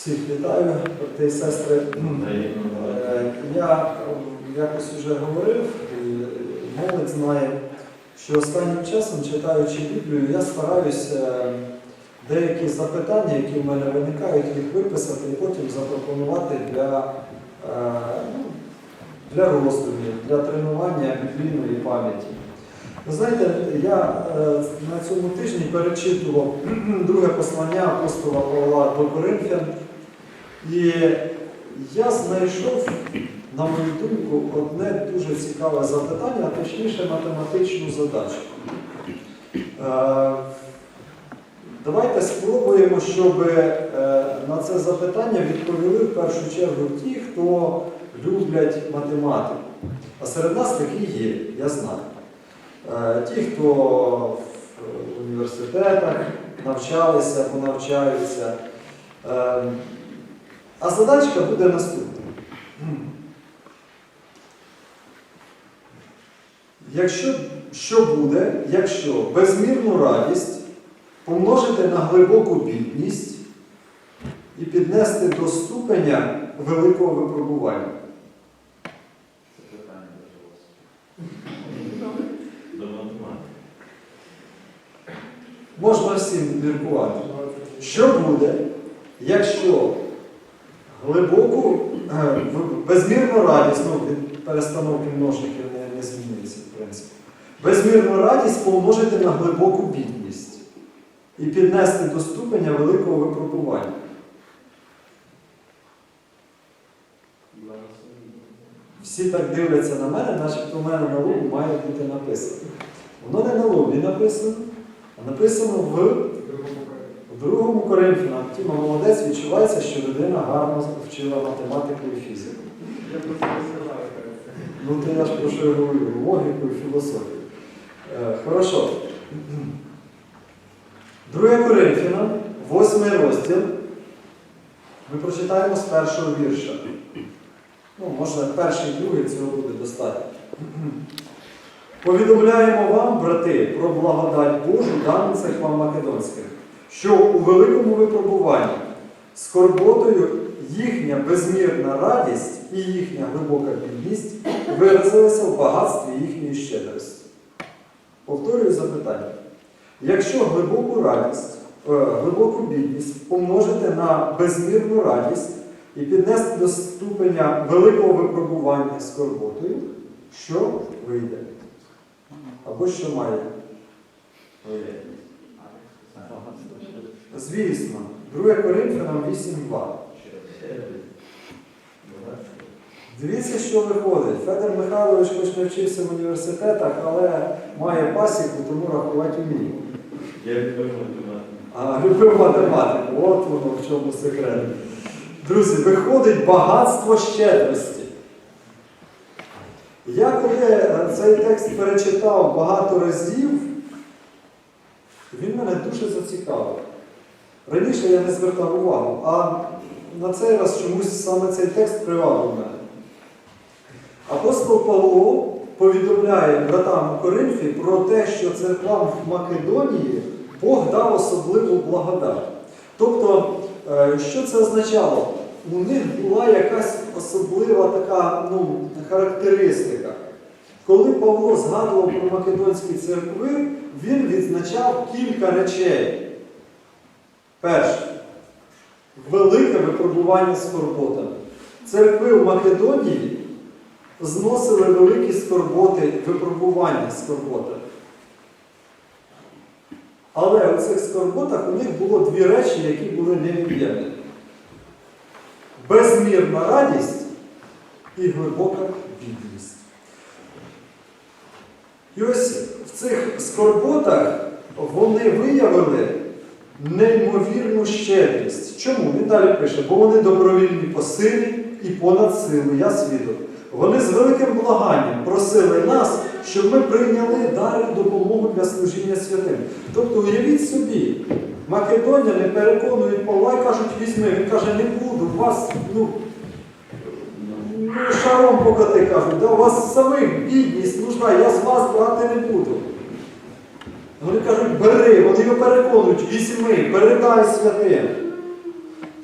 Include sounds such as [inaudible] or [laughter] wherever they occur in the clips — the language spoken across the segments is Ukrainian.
Всіх вітаю, брати і сестри. Е, Я якось вже говорив, і молодь знає, що останнім часом, читаючи Біблію, я стараюся деякі запитання, які в мене виникають, їх виписати і потім запропонувати для, е, ну, для роздумів, для тренування біблійної пам'яті. Ви знаєте, я е, на цьому тижні перечитував [clears throat] друге послання апостола Павла до Коринфян, і я знайшов, на мою думку, одне дуже цікаве запитання, а точніше математичну задачу. Е, Давайте спробуємо, щоб е, на це запитання відповіли в першу чергу ті, хто люблять математику. А серед нас такі є, я знаю. Е, Ті, хто в університетах навчалися або навчаються. А задачка буде наступна. Якщо, що буде, якщо безмірну радість помножити на глибоку бідність і піднести до ступеня великого випробування? Це питання. До. Можна всім міркувати. Що буде, якщо глибоку, е, в- безмірну радість, ну, від перестановки множників не, не змінюється, в принципі. Безмірну радість помножити на глибоку бідність і піднести до ступеня великого випробування. Всі так дивляться на мене, начебто в мене на лобі має бути написано. Воно не на лобі написано, а написано в у другому Коринфянам. Тіма молодець відчувається, що людина гарно вчила математику і фізику. Ну, то я ж про що я говорю, логіку і філософію. Е, хорошо. Друге Коринфянам, восьмий розділ. Ми прочитаємо з першого вірша. Ну, може, перший другий цього буде достатньо. Повідомляємо вам, брати, про благодать Божу дану церквам македонських, що у великому випробуванні скорботою їхня безмірна радість і їхня глибока бідність виразилися в багатстві їхньої щедрості. Повторюю запитання. Якщо глибоку радість, е, глибоку бідність помножити на безмірну радість і піднести до ступеня великого випробування скорботою, що вийде? Або що має вийти? Звісно, 2 Коринфянам 8.2. Дивіться, що виходить. Федор Михайлович хоч не вчився в університетах, але має пасіку, тому рахувати вміє. Я люблю математику. А любив математику, от воно в чому секрет. Друзі, виходить багатство щедрості. Я коли е, цей текст перечитав багато разів, він мене дуже зацікавив. Раніше я не звертав увагу, а на цей раз чомусь саме цей текст привабив мене. Апостол Павло повідомляє братам у Коринфі про те, що церквам в Македонії Бог дав особливу благодать. Тобто, е, що це означало? У них була якась особлива така ну, характеристика. Коли Павло згадував про македонські церкви, він відзначав кілька речей. Перше, велике випробування скорботами. Церкви в Македонії зносили великі скорботи, випробування скорботами. Але у цих скорботах у них було дві речі, які були невід'ємні. Безмірна радість і глибока бідність. І ось в цих скорботах вони виявили неймовірну щедрість. Чому? Він далі пише, бо вони добровільні по силі і понад силу, я свідок. Вони з великим благанням просили нас, щоб ми прийняли дар і допомогу для служіння святим. Тобто, уявіть собі, македоняни переконують Павла і кажуть, візьми. Він каже, не буду, вас, ну, ну шаром покати кажуть, да, у вас самих бідність нужна, я з вас брати не буду. Вони кажуть, бери, вони його переконують, візьми, передай святим.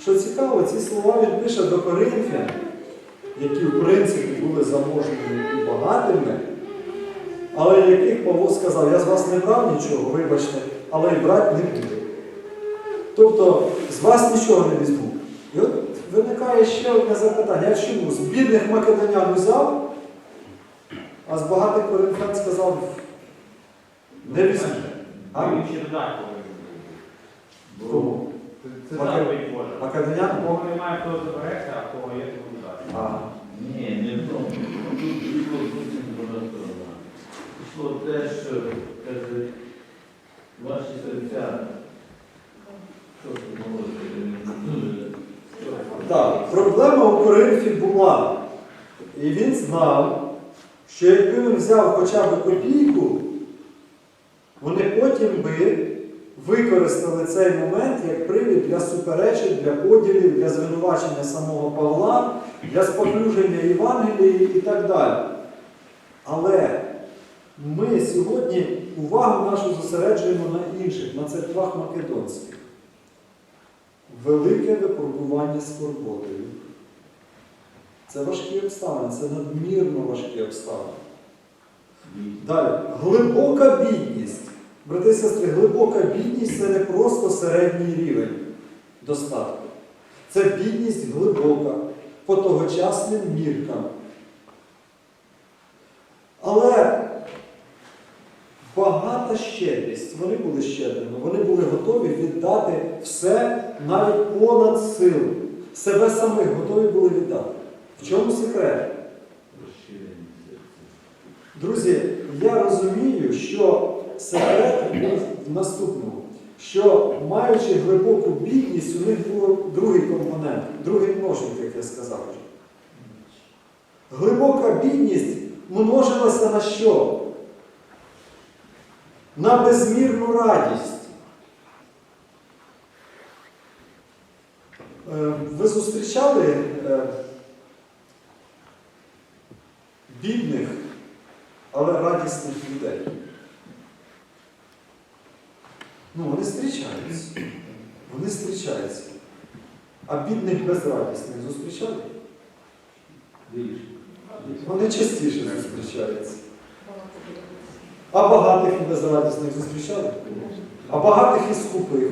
Що цікаво, ці слова він пише до Коринфян, які в принципі були заможними і багатими, але яких Павло сказав, я з вас не брав нічого, вибачте, але і брати не буду. Тобто з вас нічого не візьму. І от виникає ще одне запитання, а чому? З бідних македонян взяв, а з багатих коринфян сказав, не візьму. А? Він ще додати повинен Кому? Це- заповідь Божа. Македонян? Кого немає, хто забереться, а кого є, то. А. Ні, не в тому. Тут пішло зовсім друга сторона. Пішло те, що каже, ваші серця. Що ви говорите? Так, проблема у Коринфі була. І він знав, що якби він взяв хоча б копійку, вони потім би використали цей момент як привід для суперечок, для поділів, для звинувачення самого Павла, для споплюження Євангелії і так далі. Але ми сьогодні увагу нашу зосереджуємо на інших, на церквах македонських. Велике випробування скорботою. Це важкі обставини, це надмірно важкі обставини. Далі, глибока бідність. Брати і сестри, глибока бідність це не просто середній рівень достатку. Це бідність глибока, по тогочасним міркам. Але багата щедрість, вони були щедрими, вони були готові віддати все навіть понад силу. Себе самих готові були віддати. В чому секрет? Друзі, я розумію, що секрет був в наступному, що маючи глибоку бідність, у них був другий компонент, другий множник, як я сказав. Глибока бідність множилася на що? На безмірну радість. Е, Ви зустрічали е, бідних, але радісних людей? Ну, вони зустрічаються. Вони зустрічаються. А бідних безрадісних зустрічали? Вони частіше зустрічаються. А багатих і безрадісних зустрічали? А багатих і скупих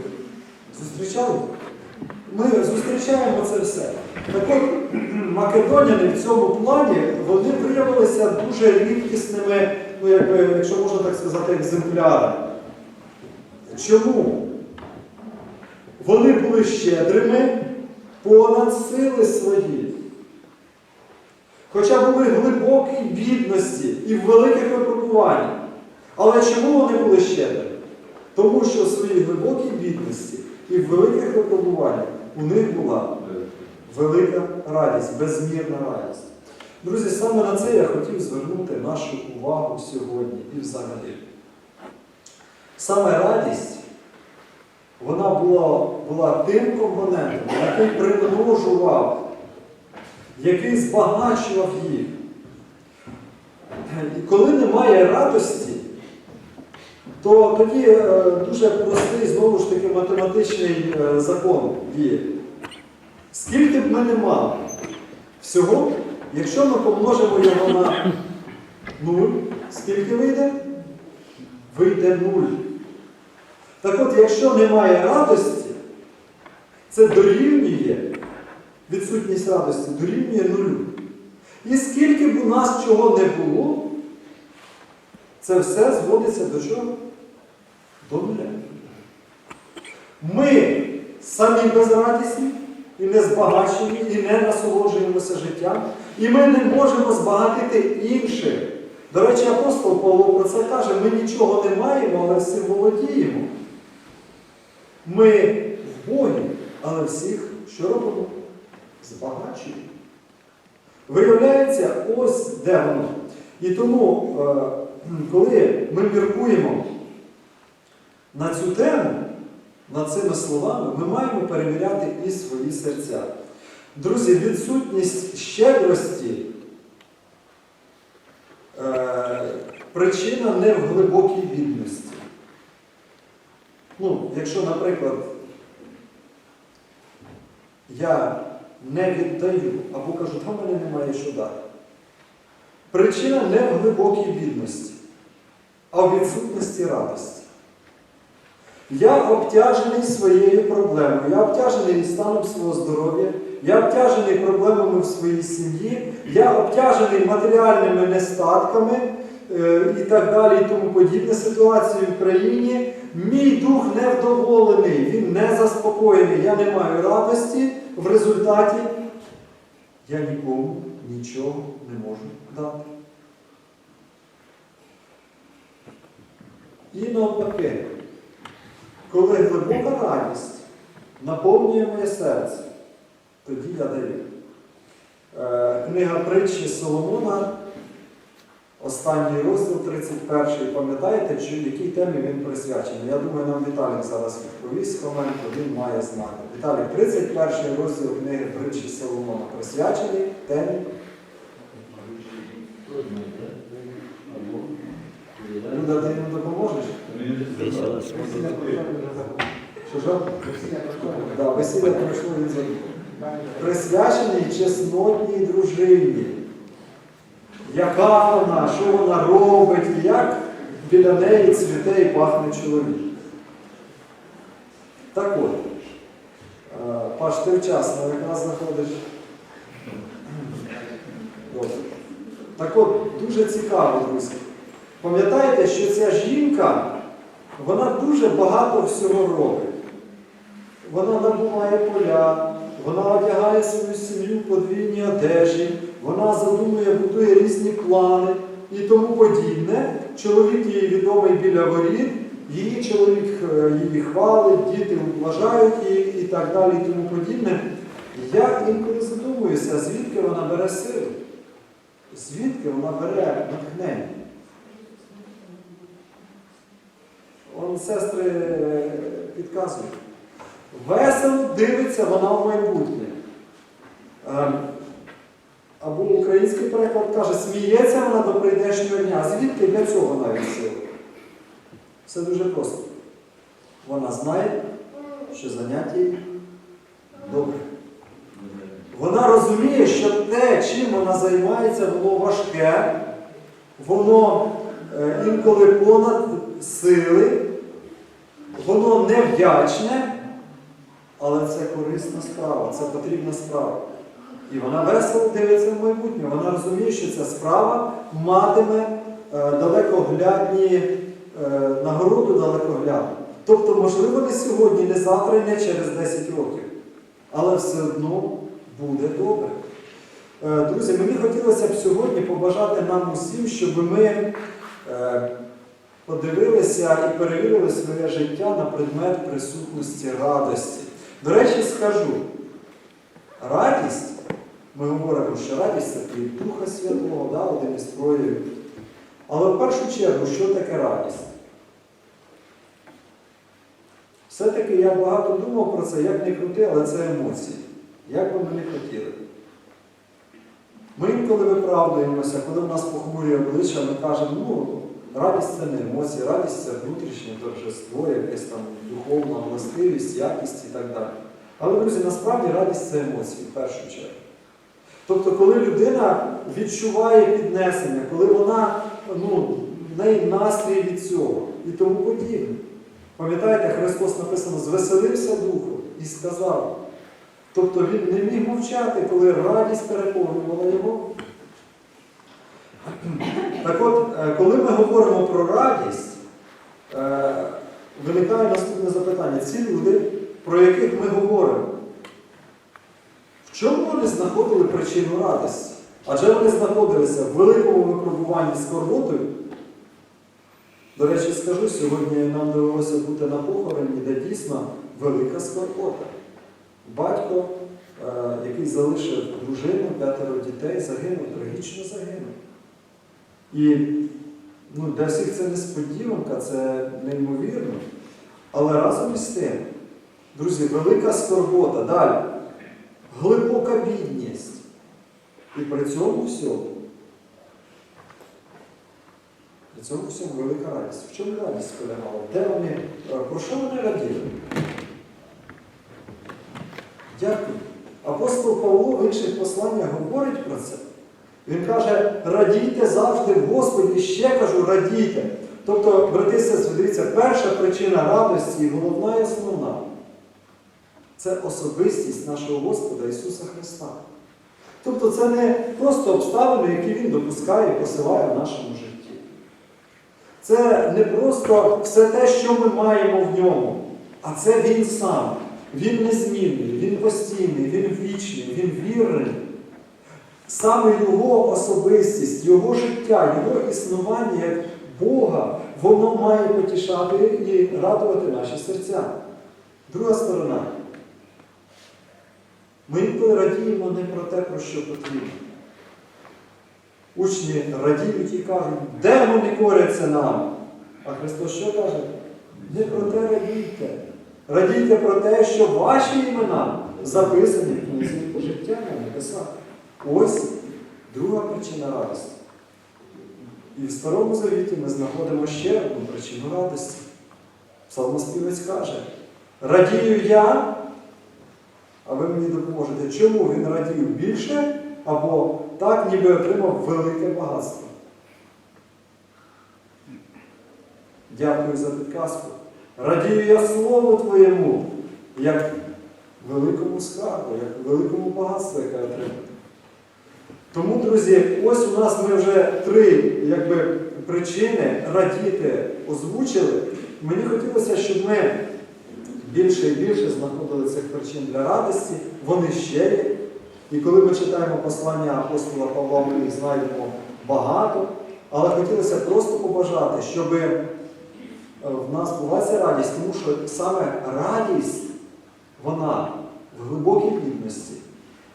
зустрічали? Ми зустрічаємо це все. Так от, [clears throat] македоняни в цьому плані вони виявилися дуже рідкісними, ну, якби, якщо можна так сказати, екземплярами. Чому? Вони були щедрими понад сили свої. Хоча були глибокі бідності і в великих випробуваннях. Але чому вони були щедрими? Тому що в своїй глибокій бідності і в великих випробуваннях у них була велика радість, безмірна радість. Друзі, саме на це я хотів звернути нашу увагу сьогодні і взагалі. Саме радість, вона була, була тим компонентом, який примножував, який збагачував їх. І коли немає радості, то тоді е, дуже простий, знову ж таки, математичний е, закон діє. Скільки б ми не мали всього, якщо ми помножимо його на 0, скільки вийде? Вийде 0. Так от, якщо немає радості, це дорівнює, відсутність радості дорівнює нулю. І скільки б у нас чого не було, це все зводиться до чого? До нуля. Ми самі безрадісні і не збагачені, і не насолоджуємося життям, і ми не можемо збагатити інших. До речі, апостол Павло про це каже, ми нічого не маємо, але всім володіємо. Ми в Богі, але всіх що робимо? Збагачуємо. Виявляється, ось де воно. І тому, е, коли ми міркуємо на цю тему, над цими словами, ми маємо перевіряти і свої серця. Друзі, відсутність щедрості е, причина не в глибокій бідності. Ну, якщо, наприклад, я не віддаю або кажу, в мене немає що дати. Причина не в глибокій бідності, а в відсутності радості. Я обтяжений своєю проблемою, я обтяжений станом свого здоров'я, я обтяжений проблемами в своїй сім'ї, я обтяжений матеріальними нестатками е, і так далі, і тому подібне ситуації в країні. Мій дух невдоволений, він не заспокоєний, я не маю радості. В результаті я нікому нічого не можу дати. І навпаки, коли глибока радість наповнює моє серце, тоді я даю. Е, Книга притчі Соломона, останній розділ 31 пам'ятаєте, якій темі він присвячений? Я думаю, нам Віталік зараз відповість Хоменко, він має знати. Віталік, 31 розділ книги притчі Соломона присвячений темі. Люда, ти йому допоможеш? Весілля пройшло. Присвячений чеснотній дружині. Яка вона, що вона робить, як біля неї цвіте і пахне чоловік. Так от, е, Паш, ти вчасно якраз знаходиш. Добре. Так от, дуже цікаво, друзі. Пам'ятаєте, що ця жінка, вона дуже багато всього робить. Вона набуває поля, вона одягає свою сім'ю подвійні одежі, вона задумує, будує різні плани і тому подібне. Чоловік її відомий біля воріт, її чоловік е, її хвалить, діти вважають її і так далі, і тому подібне. Я інколи задумуюся, звідки вона бере силу, звідки вона бере натхнення. Он сестри е, підказують. Весело дивиться вона в майбутнє. Ем, Або український переклад каже, сміється вона до прийдешнього дня. Звідки для цього навіть сила? Все дуже просто. Вона знає, що заняття їй добре. Вона розуміє, що те, чим вона займається, воно важке, воно е, інколи понад сили, воно невдячне, але це корисна справа, це потрібна справа. І вона весело дивиться в майбутнє. Вона розуміє, що ця справа матиме е, далекоглядні е, нагороду далекоглядну. Тобто, можливо, не сьогодні, не завтра, не через 10 років. Але все одно буде добре. Е, Друзі, мені хотілося б сьогодні побажати нам усім, щоб ми подивилися і перевірили своє життя на предмет присутності радості. До речі, скажу, радість, ми говоримо, що радість це плід Духа Святого, да, один із проявів. Але в першу чергу, що таке радість? Все-таки я багато думав про це, як не крути, але це емоції. Як би ми не хотіли. Ми інколи виправдуємося, коли в нас похмурі обличчя, ми кажемо, ну, радість це не емоції, радість це внутрішнє торжество, якась там духовна властивість, якість і так далі. Але, друзі, насправді радість це емоції в першу чергу. Тобто, коли людина відчуває піднесення, коли вона, ну, в неї настрій від цього і тому подібне. Пам'ятаєте, Христос написано, звеселився духом і сказав. Тобто він не міг мовчати, коли радість переповнювала його. Так от, коли ми говоримо про радість, е, виникає наступне запитання. Ці люди, про яких ми говоримо, в чому вони знаходили причину радості? Адже вони знаходилися в великому випробуванні скорботою. До речі, скажу, сьогодні нам довелося бути на похороні, де дійсно велика скорбота. Батько, е, який залишив дружину, п'ятеро дітей, загинув, трагічно загинув. І ну, для всіх це несподіванка, це неймовірно. Але разом із тим, друзі, велика скорбота, далі, глибока бідність. І при цьому всьому, при цьому всьому велика радість. В чому радість полягала? Де вони, е, про що вони раділи? Дякую. апостол Павло в інших посланнях говорить про це. Він каже, радійте завжди в Господі, ще кажу, радійте. Тобто, брати сестри, дивіться, перша причина радості, і головна і основна це особистість нашого Господа Ісуса Христа. Тобто це не просто обставини, які Він допускає і посилає в нашому житті. Це не просто все те, що ми маємо в ньому, а це Він сам. Він незмінний, Він постійний, Він вічний, Він вірний. Саме Його особистість, Його життя, Його існування як Бога, воно має потішати і радувати наші серця. Друга сторона. Ми інколи радіємо не про те, про що потрібно. Учні радіють і кажуть, демони коряться нам. А Христос що каже? Не про те радійте. Радійте про те, що ваші імена записані в книзі життя на небесах. Ось друга причина радості. І в Старому Завіті ми знаходимо ще одну причину радості. Псалмоспівець каже, радію я, а ви мені допоможете. Чому він радів більше або так, ніби отримав велике багатство? Дякую за підказку. Радію я слову Твоєму, як великому скарбу, як великому багатству, яке отримав. Тому, друзі, ось у нас ми вже три якби, причини радіти озвучили. Мені хотілося, щоб ми більше і більше знаходили цих причин для радості. Вони ще є. І коли ми читаємо послання апостола Павла, ми їх знайдемо багато. Але хотілося просто побажати, щоб в нас була ця радість, тому що саме радість, вона в глибокій бідності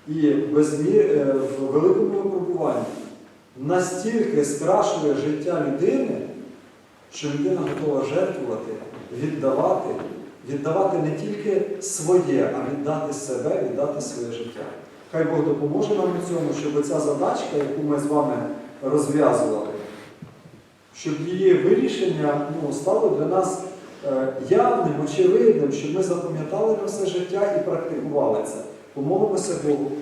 і безмір, е, в великому випробуванні настільки скрашує життя людини, що людина готова жертвувати, віддавати, віддавати не тільки своє, а віддати себе, віддати своє життя. Хай Бог допоможе нам у цьому, щоб ця задачка, яку ми з вами розв'язували, щоб її вирішення ну, стало для нас е, явним, очевидним, щоб ми запам'ятали на все життя і практикували це. O morro você voou.